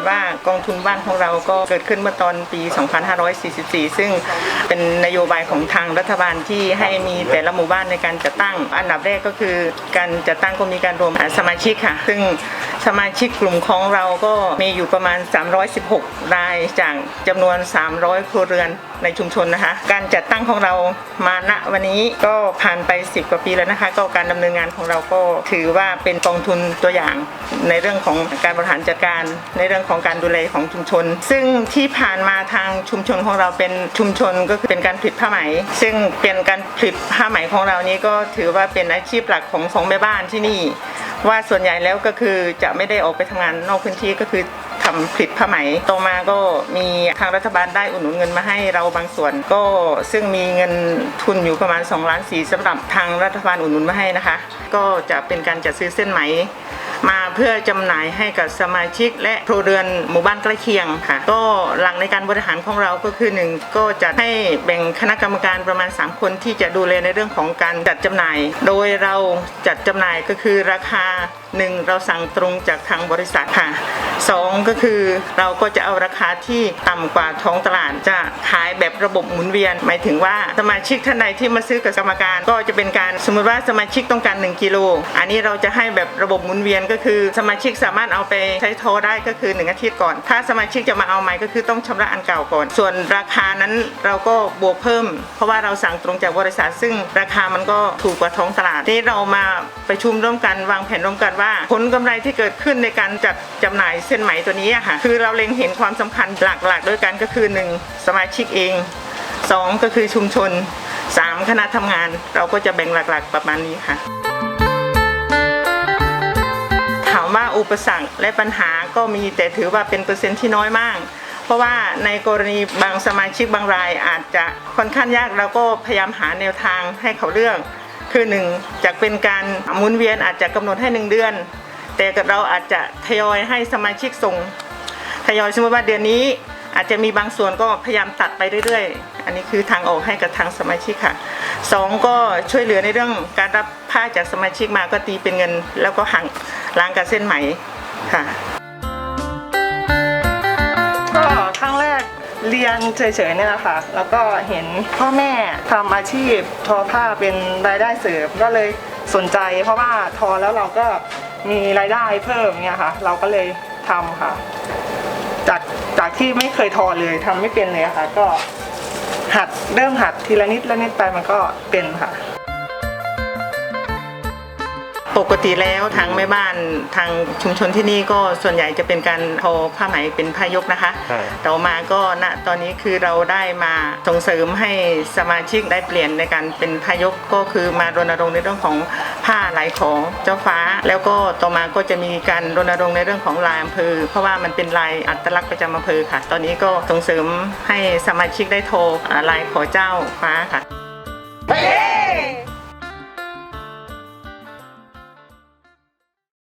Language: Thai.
อนว่ากองทุนบ้านของเราก็เกิดขึ้นเมื่อตอนปี 2544 ซึ่งเป็นนโยบายของทางรัฐบาลที่ให้มีแต่ละหมู่บ้านในการจัดตั้ง อันดับแรกก็คือการจัดตั้งก็มีการรวมสมาชิกค่ะ ซึ่งสมาชิกกลุ่มของเราก็มีอยู่ประมาณ 316 รายจากจำนวน 300 ครัวเรือนในชุมชนนะคะ การจัดตั้งของเรามาณวันนี้ก็ผ่านไป 10 กว่าปีแล้วนะคะ ก็การดำเนินงานของเราก็ถือว่าเป็นกองทุนตัวอย่างในเรื่องของการบริหารจัดการในเรื่องของการดูแลของชุมชน ซึ่งที่ผ่านมาทางชุมชนของเราเป็นชุมชนก็คือเป็นการผลิตผ้าไหม ซึ่งเป็นการผลิตผ้าไหมของเรานี้ก็ถือว่าเป็นอาชีพหลักของสองแม่บ้านที่นี่ ว่าส่วนใหญ่แล้วก็คือจะไม่ได้ออกไปทำงานนอกพื้นที่ก็คือทำผลิตผ้าไหมต่อมาก็มีทางรัฐบาลได้อุดหนุนเงินมาให้เราบางส่วน ก็ซึ่งมีเงินทุนอยู่ประมาณ2ล้านสีสำหรับทางรัฐบาลอุดหนุนมาให้นะคะ ก็จะเป็นการจัดซื้อเส้นไหม มาเพื่อจำหน่ายให้กับสมาชิก และครัวเรือนหมู่บ้านใกล้เคียงค่ะ ก็หลังในการบริหารของเราก็คือหนึ่งก็จะให้แบ่งคณะกรรมการประมาณ 3 คนที่จะดูแลในเรื่องของการจัดจำหน่าย โดยเราจัดจำหน่ายก็คือราคาหนึ่งเราสั่งตรงจากทางบริษัทค่ะ สองก็คือเราก็จะเอาราคาที่ต่ำกว่าท้องตลาดจะขายแบบระบบหมุนเวียน หมายถึงว่าสมาชิกท่านใดที่มาซื้อกับกรรมการ ก็จะเป็นการสมมติว่าสมาชิกต้องการ 1กิโลอันนี้เราจะให้แบบระบบหมุนเวียนก็คือ สมาชิกสามารถเอาไปใช้โทรได้ก็คือ 1 อาทิตย์ก่อน ถ้าสมาชิกจะมาเอาใหม่ก็คือต้องชำระอันเก่าก่อน ส่วนราคานั้นเราก็บวกเพิ่ม เพราะว่าเราสั่งตรงจากบริษัท ซึ่งราคามันก็ถูกกว่าท้องตลาดที่เรามาประชุมร่วมกันวางแผนร่วมกันว่า ผลกำไรที่เกิดขึ้นในการจัดจำหน่ายเส้นไหมตัวนี้ค่ะ คือเราเล็งเห็นความสำคัญหลักๆ ด้วยกันก็คือ 1 สมาชิกเอง 2 ก็คือชุมชน 3 คณะทำงาน เราก็จะแบ่งหลักๆประมาณนี้ค่ะ ถามว่าอุปสรรคและปัญหาก็มีแต่ถือว่าเป็นเปอร์เซ็นต์ที่น้อยมากเพราะว่าในกรณีบางสมาชิกบางรายอาจจะค่อนข้างยากเราก็พยายามหาแนวทางให้เขาเลือก คือหนึ่งจากเป็นการหมุนเวียนอาจจะกำหนดให้หนึ่งเดือน แต่เราอาจจะทยอยให้สมาชิกส่งทยอยสมมติว่าเดือนนี้อาจจะมีบางส่วนก็พยายามตัดไปเรื่อยๆ อันนี้คือทางออกให้กับทางสมาชิกค่ะสองก็ช่วยเหลือในเรื่องการรับผ้าจากสมาชิกมาก็ตีเป็นเงิน แล้วก็หังล้างกับเส้นไหมค่ะ ก็ครั้งแรกเรียนเฉยๆเนี่ยนะคะ แล้วก็เห็นพ่อแม่ทำอาชีพทอผ้าเป็นรายได้เสริมก็เลยสนใจ เพราะว่าทอแล้วเราก็ มีรายได้เพิ่มเนี่ยค่ะ เราก็เลยทำค่ะ จากจากที่ไม่เคยทอเลยทำไม่เป็นเลยค่ะ ก็หัดเริ่มหัดทีละนิดละนิดไปมันก็เป็นค่ะ ปกติแล้วทางแม่บ้านทางชุมชนที่นี่ก็ส่วนใหญ่จะเป็นการทอผ้าไหมเป็นผ้ายกนะคะ ใช่ ต่อมาก็ณตอนนี้คือเราได้มาส่งเสริมให้สมาชิกได้เปลี่ยนในการเป็นผ้ายกก็คือมารณรงค์ในเรื่องของ ผ้าลายของเจ้าฟ้า แล้วก็ต่อมาก็จะมีการรณรงค์ในเรื่องของลายอำเภอ เพราะว่ามันเป็นลายอัตลักษณ์ประจำอำเภอค่ะ ตอนนี้ก็ส่งเสริมให้สมาชิกได้โทรลายขอเจ้าฟ้าค่ะ